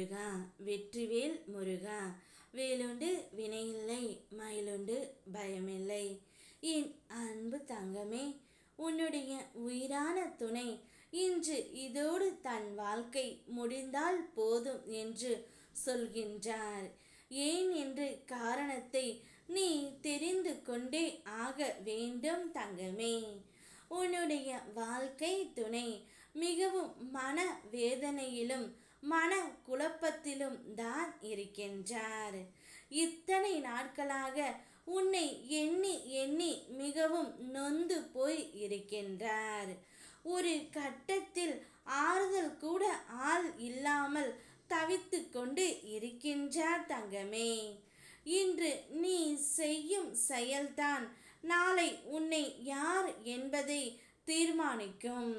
முருகா வெற்றிவேல் முருகா. வேலுண்டு வினையில்லை மயிலுண்டு பயமில்லை. என் அன்பு தங்கமே உன்னுடைய உயிரான துணை இன்று இதோடு தன் வாழ்க்கை முடிந்தால் போதும் என்று சொல்கின்றார். ஏன் என்று காரணத்தை நீ தெரிந்து கொண்டே ஆக வேண்டும் தங்கமே. உன்னுடைய வாழ்க்கை துணை மிகவும் மன வேதனையிலும் மன குழப்பத்திலும் தான் இருக்கின்றார். இத்தனை நாட்களாக உன்னை எண்ணி எண்ணி மிகவும் நொந்து போய் இருக்கின்றார். ஒரு கட்டத்தில் ஆறுதல் கூட ஆள் இல்லாமல் தவித்து கொண்டு இருக்கின்றார் தங்கமே. இன்று நீ செய்யும் செயல்தான் நாளை உன்னை யார் என்பதை தீர்மானிக்கும்.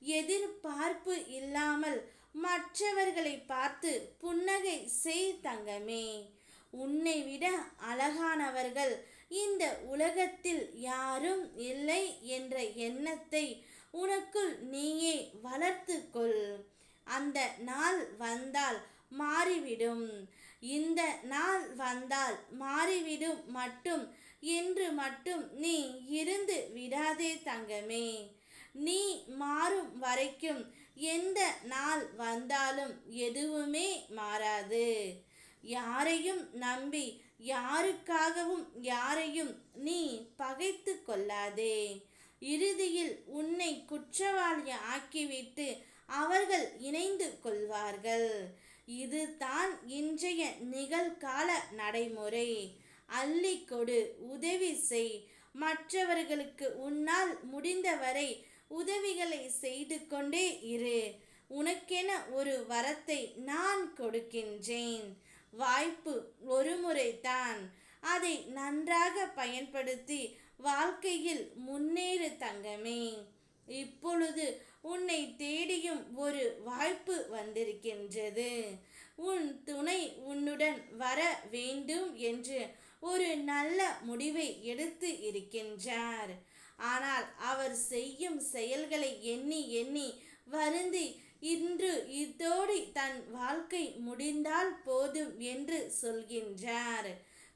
எதிர்பார்ப்பு இல்லாமல் மற்றவர்களை பார்த்து புன்னகை செய் தங்கமே. உன்னை விட அழகானவர்கள் இந்த உலகத்தில் யாரும் இல்லை என்ற எண்ணத்தை உனக்குள் நீயே வளர்த்து கொள். அந்த நாள் வந்தால் மாறிவிடும். இந்த நாள் வந்தால் மாறிவிடும் மட்டும் என்று மட்டும் நீ இருந்து விடாதே தங்கமே. நீ மாறும் வரைக்கும் எந்த நாள் வந்தாலும் எதுவுமே மாறாது. யாரையும் நம்பி யாருக்காகவும் யாரையும் நீ பகைத்து கொள்ளாதே. இறுதியில் உன்னை குற்றவாளி ஆக்கிவிட்டு அவர்கள் இணைந்து கொள்வார்கள். இதுதான் இன்றைய நிகழ்கால நடைமுறை. அள்ளி கொடு உதவி செய். மற்றவர்களுக்கு உன்னால் முடிந்தவரை உதவிகளை செய்து கொண்டே இரு. உனக்கென ஒரு வரத்தை நான் கொடுக்கின்றேன். வாய்ப்பு ஒரு முறைதான் அதை நன்றாக பயன்படுத்தி வாழ்க்கையில் முன்னேறு தங்கமே. இப்பொழுது உன்னை தேடியும் ஒரு வாய்ப்பு வந்திருக்கின்றது. உன் துணை உன்னுடன் வர வேண்டும் என்று ஒரு நல்ல முடிவை எடுத்து இருக்கின்றார். ஆனால் அவர் செய்யும் செயல்களை எண்ணி எண்ணி வருந்தி இன்று இதோடு தன் வாழ்க்கை முடிந்தால் போதும் என்று சொல்கின்றார்.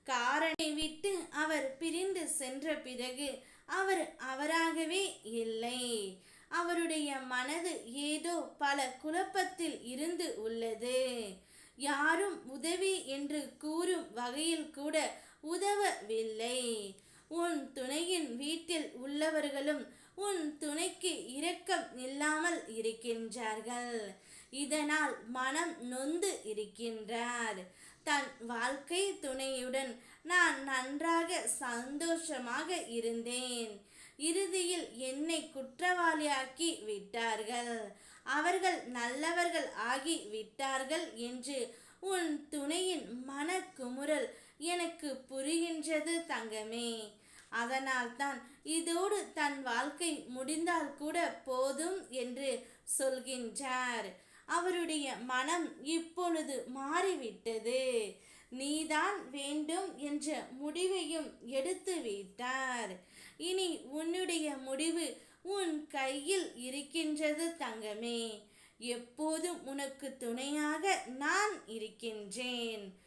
காரனை விட்டு அவர் பிரிந்து சென்ற பிறகு அவர் அவராகவே இல்லை. அவருடைய மனது ஏதோ பல குழப்பத்தில் இருந்து உள்ளது. யாரும் உதவி என்று கூறும் வகையில் கூட உதவவில்லை. உன் துணையின் வீட்டில் உள்ளவர்களும் உன் துணைக்கு இரக்கம் இல்லாமல் இருக்கின்றார்கள். இதனால் மனம் நொந்து இருக்கின்றார். தன் வாழ்க்கை துணையுடன் நான் நன்றாக சந்தோஷமாக இருந்தேன். இறுதியில் என்னை குற்றவாளியாக்கி விட்டார்கள். அவர்கள் நல்லவர்கள் ஆகி விட்டார்கள் என்று உன் துணையின் மன குமுறல் எனக்கு புரிகின்றது தங்கமே. அதனால்தான் இதோடு தன் வாழ்க்கை முடிந்தால் கூட போதும் என்று சொல்கின்றார். அவருடைய மனம் இப்பொழுது மாறிவிட்டது. நீதான் வேண்டும் என்ற முடிவையும் எடுத்து விட்டார். இனி உன்னுடைய முடிவு உன் கையில் இருக்கின்றது தங்கமே. எப்போதும் உனக்கு துணையாக நான் இருக்கின்றேன்.